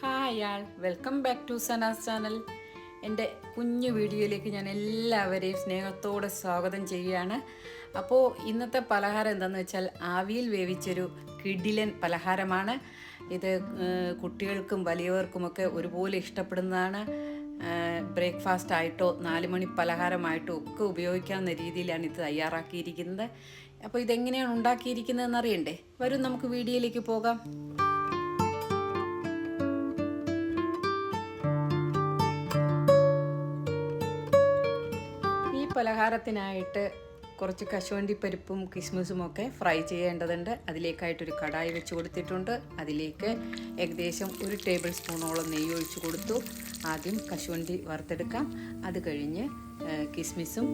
Hi all. Welcome back to Sana's channel. എന്റെ കുഞ്ഞു വീഡിയോയിലേക്ക് ഞാൻ എല്ലാവരെയും സ്നേഹത്തോടെ സ്വാഗതം ചെയ്യുകയാണ്. അപ്പോൾ ഇന്നത്തെ പലഹാരം എന്താണെന്ന് വെച്ചാൽ ആവിയിൽ വേവിച്ചൊരു കിഡിലൻ പലഹാരമാണ്. ഇത് കുട്ടികൾക്കും വലിയവർക്കുമൊക്കെ ഒരുപോലെ ഇഷ്ടപ്പെടുന്നതാണ്. ബ്രേക്ക്ഫാസ്റ്റ് ആയിട്ടോ നാല് മണി പലഹാരമായിട്ടോ ഒക്കെ ഉപയോഗിക്കാവുന്ന രീതിയിലാണ് ഇത് തയ്യാറാക്കിയിരിക്കുന്നത്. അപ്പോൾ ഇതെങ്ങനെയാണ് ഉണ്ടാക്കിയിരിക്കുന്നതെന്ന് അറിയണ്ടേ? വരും നമുക്ക് വീഡിയോയിലേക്ക് പോകാം. പലഹാരത്തിനായിട്ട് കുറച്ച് കശുവണ്ടി പരിപ്പും കിസ്മിസും ഒക്കെ ഫ്രൈ ചെയ്യേണ്ടതുണ്ട്. അതിലേക്കായിട്ടൊരു കടായി വെച്ച് കൊടുത്തിട്ടുണ്ട്. അതിലേക്ക് ഏകദേശം ഒരു ടേബിൾ സ്പൂണോളം നെയ്യ് ഒഴിച്ച് കൊടുത്തു. ആദ്യം കശുവണ്ടി വറുത്തെടുക്കാം. അത് കഴിഞ്ഞ് കിസ്മിസും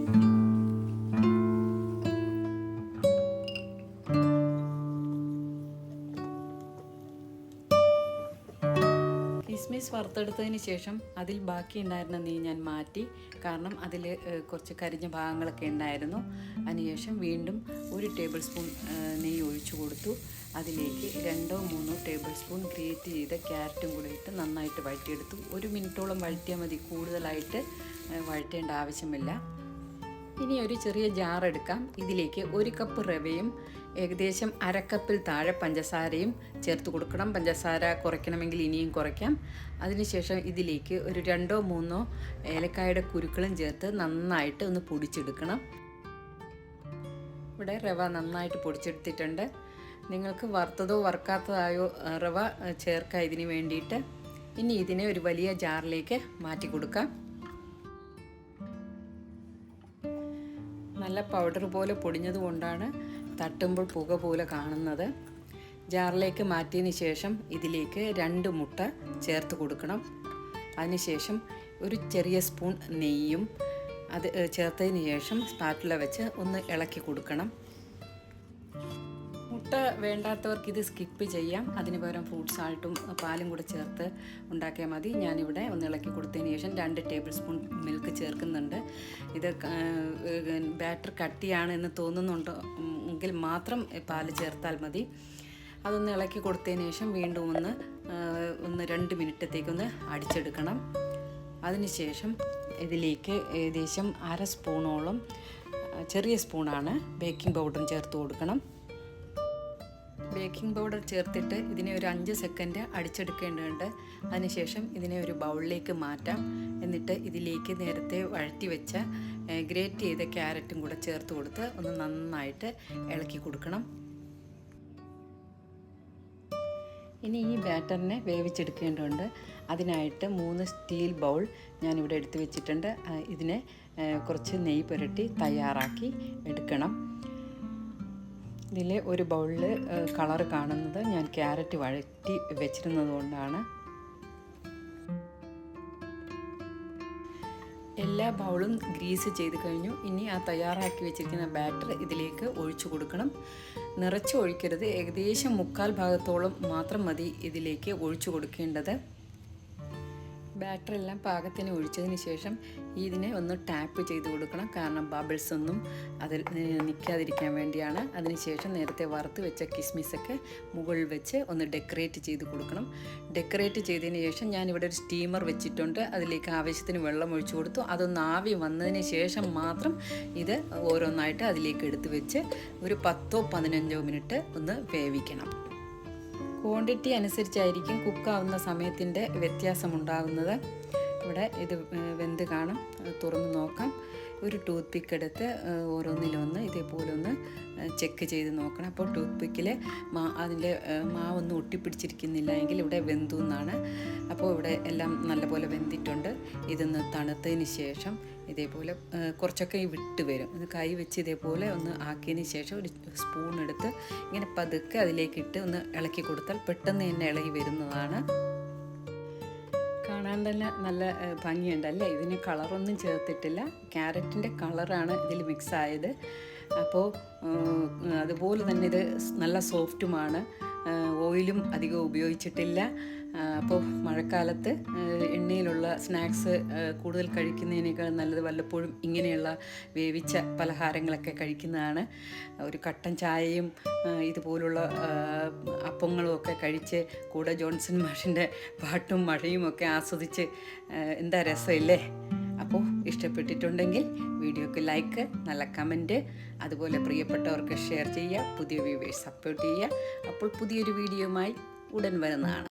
കിസ്മിസ് വറുത്തെടുത്തതിന് ശേഷം അതിൽ ബാക്കി ഉണ്ടായിരുന്ന നെയ്യ് ഞാൻ മാറ്റി. കാരണം അതിൽ കുറച്ച് കരിഞ്ഞ ഭാഗങ്ങളൊക്കെ ഉണ്ടായിരുന്നു. അതിനുശേഷം വീണ്ടും ഒരു ടേബിൾ സ്പൂൺ നെയ്യ് ഒഴിച്ചു കൊടുത്തു. അതിലേക്ക് രണ്ടോ മൂന്നോ ടേബിൾ സ്പൂൺ ഗ്രേറ്റ് ചെയ്ത ക്യാരറ്റും കൂടി ഇട്ട് നന്നായിട്ട് വഴറ്റിയെടുത്തു. ഒരു മിനിറ്റോളം വഴറ്റിയാൽ മതി. കൂടുതലായിട്ട് വഴറ്റേണ്ട ആവശ്യമില്ല. ഇനി ഒരു ചെറിയ ജാർ എടുക്കാം. ഇതിലേക്ക് ഒരു കപ്പ് റവയും ഏകദേശം അരക്കപ്പിൽ താഴെ പഞ്ചസാരയും ചേർത്ത് കൊടുക്കണം. പഞ്ചസാര കുറയ്ക്കണമെങ്കിൽ ഇനിയും കുറയ്ക്കാം. അതിനുശേഷം ഇതിലേക്ക് ഒരു രണ്ടോ മൂന്നോ ഏലക്കായുടെ കുരുക്കളും ചേർത്ത് നന്നായിട്ട് ഒന്ന് പൊടിച്ചെടുക്കണം. ഇവിടെ റവ നന്നായിട്ട് പൊടിച്ചെടുത്തിട്ടുണ്ട്. നിങ്ങൾക്ക് വറുത്തതോ വറുക്കാത്തതായോ റവ ചേർക്കുക ചേർക്കാം ഇതിന് വേണ്ടിയിട്ട്. ഇനി ഇതിനെ ഒരു വലിയ ജാറിലേക്ക് മാറ്റി കൊടുക്കാം. നല്ല പൗഡർ പോലെ പൊടിഞ്ഞത് കൊണ്ടാണ് തട്ടുമ്പോൾ പുക പോലെ കാണുന്നത്. ജാറിലേക്ക് മാറ്റിയതിന് ശേഷം ഇതിലേക്ക് രണ്ട് മുട്ട ചേർത്ത് കൊടുക്കണം. അതിനുശേഷം ഒരു ചെറിയ സ്പൂൺ നെയ്യും അത് ചേർത്തതിന് ശേഷം സ്പാറ്റുല വെച്ച് ഒന്ന് ഇളക്കി കൊടുക്കണം. മുട്ട വേണ്ടാത്തവർക്ക് ഇത് സ്കിപ്പ് ചെയ്യാം. അതിന് പകരം ഫ്രൂട്ട് സാൾട്ടും പാലും കൂടെ ചേർത്ത് ഉണ്ടാക്കിയാൽ മതി. ഞാനിവിടെ ഒന്ന് ഇളക്കി കൊടുത്തതിന് ശേഷം രണ്ട് ടേബിൾ സ്പൂൺ മിൽക്ക് ചേർക്കുന്നുണ്ട്. ഇത് ബാറ്റർ കട്ടിയാണ് എന്ന് തോന്നുന്നുണ്ടോ. എങ്കിൽ മാത്രം പാൽ ചേർത്താൽ മതി. അതൊന്ന് ഇളക്കി കൊടുത്തതിന് ശേഷം വീണ്ടും ഒന്ന് ഒന്ന് രണ്ട് മിനിറ്റത്തേക്കൊന്ന് അടിച്ചെടുക്കണം. അതിനുശേഷം ഇതിലേക്ക് ഏകദേശം അര സ്പൂണോളം ചെറിയ സ്പൂണാണ് ബേക്കിംഗ് പൗഡറും ചേർത്ത് കൊടുക്കണം. ബേക്കിംഗ് പൗഡർ ചേർത്തിട്ട് ഇതിനെ ഒരു അഞ്ച് സെക്കൻഡ് അടിച്ചെടുക്കേണ്ടതുണ്ട്. അതിനുശേഷം ഇതിനെ ഒരു ബൗളിലേക്ക് മാറ്റാം. എന്നിട്ട് ഇതിലേക്ക് നേരത്തെ വഴറ്റി വെച്ച ഗ്രേറ്റ് ചെയ്ത ക്യാരറ്റും കൂടെ ചേർത്ത് കൊടുത്ത് ഒന്ന് നന്നായിട്ട് ഇളക്കി കൊടുക്കണം. ഇനി ഈ ബാറ്ററിനെ വേവിച്ചെടുക്കേണ്ടതുണ്ട്. അതിനായിട്ട് മൂന്ന് സ്റ്റീൽ ബൗൾ ഞാനിവിടെ എടുത്തു വെച്ചിട്ടുണ്ട്. ഇതിനെ കുറച്ച് നെയ്യ് പുരട്ടി തയ്യാറാക്കി എടുക്കണം. ഇതിൽ ഒരു ബൗളിൽ കളർ കാണുന്നത് ഞാൻ ക്യാരറ്റ് വഴറ്റി വെച്ചിരുന്നത് കൊണ്ടാണ്. എല്ലാ ബൗളും ഗ്രീസ് ചെയ്ത് കഴിഞ്ഞു. ഇനി ആ തയ്യാറാക്കി വെച്ചിരിക്കുന്ന ബാറ്റർ ഇതിലേക്ക് ഒഴിച്ചു കൊടുക്കണം. നിറച്ച് ഒഴിക്കരുത്. ഏകദേശം മുക്കാൽ ഭാഗത്തോളം മാത്രം മതി ഇതിലേക്ക് ഒഴിച്ചു കൊടുക്കേണ്ടത്. ബാറ്റർ എല്ലാം പാകത്തിന് ഒഴിച്ചതിന് ശേഷം ഇതിനെ ഒന്ന് ടാപ്പ് ചെയ്ത് കൊടുക്കണം. കാരണം ബബിൾസ് ഒന്നും അതിൽ നിൽക്കാതിരിക്കാൻ വേണ്ടിയാണ്. അതിനുശേഷം നേരത്തെ വറുത്ത് വെച്ച കിസ്മിസൊക്കെ മുകളിൽ വെച്ച് ഒന്ന് ഡെക്കറേറ്റ് ചെയ്ത് കൊടുക്കണം. ഡെക്കറേറ്റ് ചെയ്തതിന് ശേഷം ഞാനിവിടെ ഒരു സ്റ്റീമർ വെച്ചിട്ടുണ്ട്. അതിലേക്ക് ആവശ്യത്തിന് വെള്ളം ഒഴിച്ചു കൊടുത്തു. അതൊന്ന് ആവി വന്നതിന് ശേഷം മാത്രം ഇത് ഓരോന്നായിട്ട് അതിലേക്ക് എടുത്ത് വെച്ച് ഒരു പത്തോ പതിനഞ്ചോ മിനിറ്റ് ഒന്ന് വേവിക്കണം. ക്വാണ്ടിറ്റി അനുസരിച്ചായിരിക്കും കുക്കാവുന്ന സമയത്തിന്റെ വ്യത്യാസമുണ്ടാകുന്നത് ഇവിടെ ഇത് വെന്ത് കാണും. തുറന്ന് നോക്കാം. ഒരു ടൂത്ത് പിക്ക് എടുത്ത് ഓരോന്നിലൊന്ന് ഇതേപോലെ ഒന്ന് ചെക്ക് ചെയ്ത് നോക്കണം. അപ്പോൾ ടൂത്ത് പിക്കിൽ മാ അതിന്റെ മാവൊന്നും ഒട്ടിപ്പിടിച്ചിരിക്കുന്നില്ല എങ്കിൽ ഇവിടെ വെന്തു എന്നാണ്. അപ്പോൾ ഇവിടെ എല്ലാം നല്ലപോലെ വെന്തിട്ടുണ്ട്. ഇതൊന്ന് തണുത്തതിന് ശേഷം ഇതേപോലെ കുറച്ചൊക്കെ വിട്ട് വരും. ഇത് കൈ വെച്ച് ഇതേപോലെ ഒന്ന് ആക്കിയതിന് ശേഷം ഒരു സ്പൂൺ എടുത്ത് ഇങ്ങനെ പതുക്കെ അതിലേക്കിട്ട് ഒന്ന് ഇളക്കി കൊടുത്താൽ പെട്ടെന്ന് തന്നെ ഇളകി വരുന്നതാണ്. കാണാൻ തന്നെ നല്ല ഏഹ്, ഭംഗിയുണ്ട് അല്ലേ? ഇതിന് കളറൊന്നും ചേർത്തിട്ടില്ല. ക്യാരറ്റിന്റെ കളറാണ് ഇതിൽ മിക്സ് ആയത് അപ്പോൾ അതുപോലെ തന്നെ ഇത് നല്ല സോഫ്റ്റുമാണ്. ഓയിലും അധികം ഉപയോഗിച്ചിട്ടില്ല. അപ്പോൾ മഴക്കാലത്ത് എണ്ണയിലുള്ള സ്നാക്സ് കൂടുതൽ കഴിക്കുന്നതിനേക്കാൾ നല്ലത് വല്ലപ്പോഴും ഇങ്ങനെയുള്ള വേവിച്ച പലഹാരങ്ങളൊക്കെ കഴിക്കുന്നതാണ്. ഒരു കട്ടൻ ചായയും ഇതുപോലുള്ള അപ്പങ്ങളും ഒക്കെ കഴിച്ച് കൂടെ ജോൺസൺ മാഷിന്റെ പാട്ടും മഴയും ഒക്കെ ആസ്വദിച്ച് എന്താ രസമില്ലേ? അപ്പോൾ ഇഷ്ടപ്പെട്ടിട്ടുണ്ടെങ്കിൽ വീഡിയോക്ക് ലൈക്ക് നല്ല കമന്റ് അതുപോലെ പ്രിയപ്പെട്ടവർക്ക് ഷെയർ ചെയ്യുക പുതിയ വ്യൂവേഴ്സ് സപ്പോർട്ട് ചെയ്യുക. അപ്പോൾ പുതിയൊരു വീഡിയോയുമായി ഉടൻ വരുന്നതാണ്.